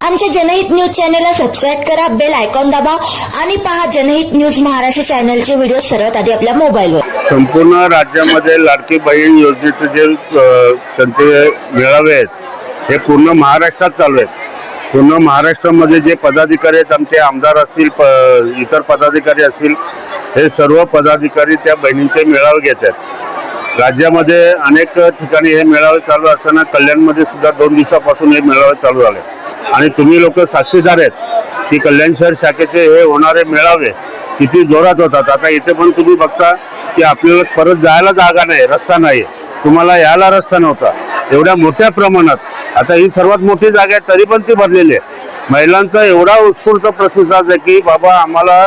आमच्या जनहित न्यूज चॅनलला सबस्क्राईब करा बेल आयकॉन दाबा आणि पहा जनहित न्यूज महाराष्ट्र चॅनलचे व्हिडिओ सर्वात आधी आपल्या मोबाईलवर संपूर्ण राज्यामध्ये लाडकी बहीण योजनेचे जे त्यांचे मेळावे आहेत हे पूर्ण महाराष्ट्रात चालू आहेत. पूर्ण महाराष्ट्रामध्ये जे पदाधिकारी आहेत आमचे आमदार असतील प इतर पदाधिकारी असतील हे सर्व पदाधिकारी त्या बहिणींचे मेळावे घेत आहेत. राज्यामध्ये अनेक ठिकाणी हे मेळावे चालू असताना कल्याणमध्ये सुद्धा दोन दिवसापासून हे मेळावे चालू झाले. आणि तुम्ही लोक साक्षीदार आहेत. की कल्याण शहर शाखेचे हे होणारे मेळावे किती जोरात होतात. आता इथे पण तुम्ही बघता की आपल्याला परत जायला जागा नाही रस्ता नाही तुम्हाला यायला रस्ता नव्हता. एवढ्या मोठ्या प्रमाणात. आता ही सर्वात मोठी जागा आहे तरी पण ती भरलेली आहे. महिलांचा एवढा उत्स्फूर्त प्रतिसाद आहे की बाबा आम्हाला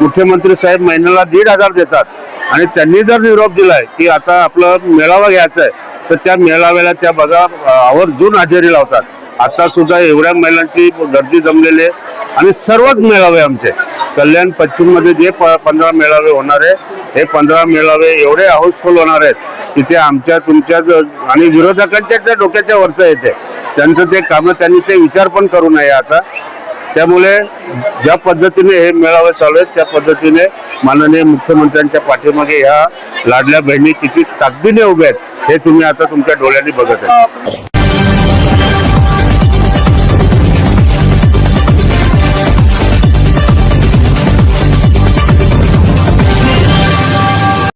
मुख्यमंत्री साहेब महिन्याला दीड हजार देतात. आणि त्यांनी जर निरोप दिलाय की आता आपलं मेळावा घ्यायचा आहे तर त्या मेळाव्याला त्या बघा आवर्जून हजेरी लावतात. आता सुद्धा एवढ्या महिलांची गर्दी जमलेली आहे. आणि सर्वच मेळावे आमचे. कल्याण पश्चिममध्ये जे प- पंधरा मेळावे होणार आहे हे पंधरा मेळावे एवढे हाऊसफुल होणार आहेत की ते आमच्या तुमच्या आणि विरोधकांच्या त्या डोक्याच्या वरचं येते. त्यांचं ते कामं त्यांनी ते विचार पण करू नये आता. त्यामुळे ज्या पद्धतीने हे मेळावे चालू आहेत त्या पद्धतीने माननीय मुख्यमंत्र्यांच्या पाठीमागे ह्या लाडल्या बहिणी किती ताकदीने उभ्या आहेत हे तुम्ही आता तुमच्या डोळ्यांनी बघत आहे.